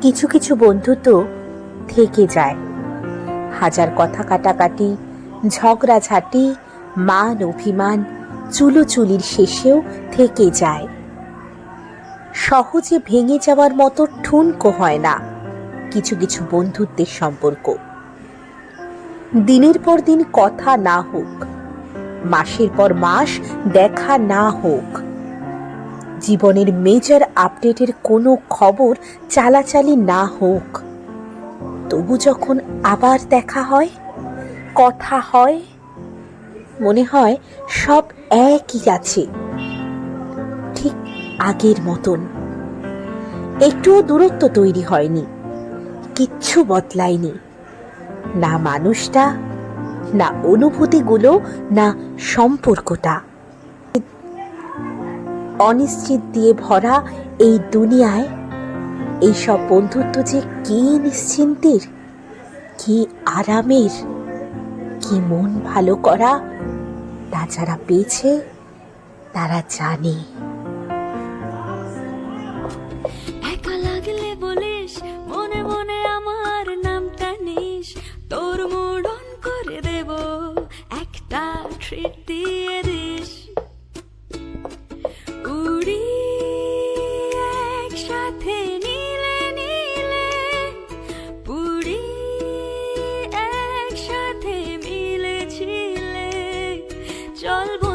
কিছু কিছু বন্ধুত্ব থেকে যায়। হাজার কথা কাটাকাটি ঝগড়াঝাটি মান অভিমান চুলোচুলির শেষেও থেকে যায়। সহজে ভেঙে যাওয়ার মতো ঠুনকো হয় না কিছু কিছু বন্ধুত্বের সম্পর্ক। দিনের পর দিন কথা না হোক, মাসের পর মাস দেখা না হোক জীবনের মেজর আপডেটের কোনো খবর চালাচালি না হোক। তবু যখন আবার দেখা হয়, কথা হয়, মনে হয় সব একই আছে। ঠিক আগের মতন। একটুও দূরত্ব তৈরি হয়নি। কিচ্ছু বদলায়নি। না মানুষটা, না অনুভূতিগুলো, না সম্পর্কটা। অনিশ্চিত দিয়ে ভরা এই দুনিয়ায় এইসব বন্ধুত্ব যে কি নিশ্চিন্তির, কি আরামের, কি মন ভালো করা, তা যারা পেয়েছে, তারা জানে। একা লাগলে বলিস, মনে মনে আমার নামটা নিস, তোর মুডন করে দেব একটা ট্রিট চলব একসাথে চলবো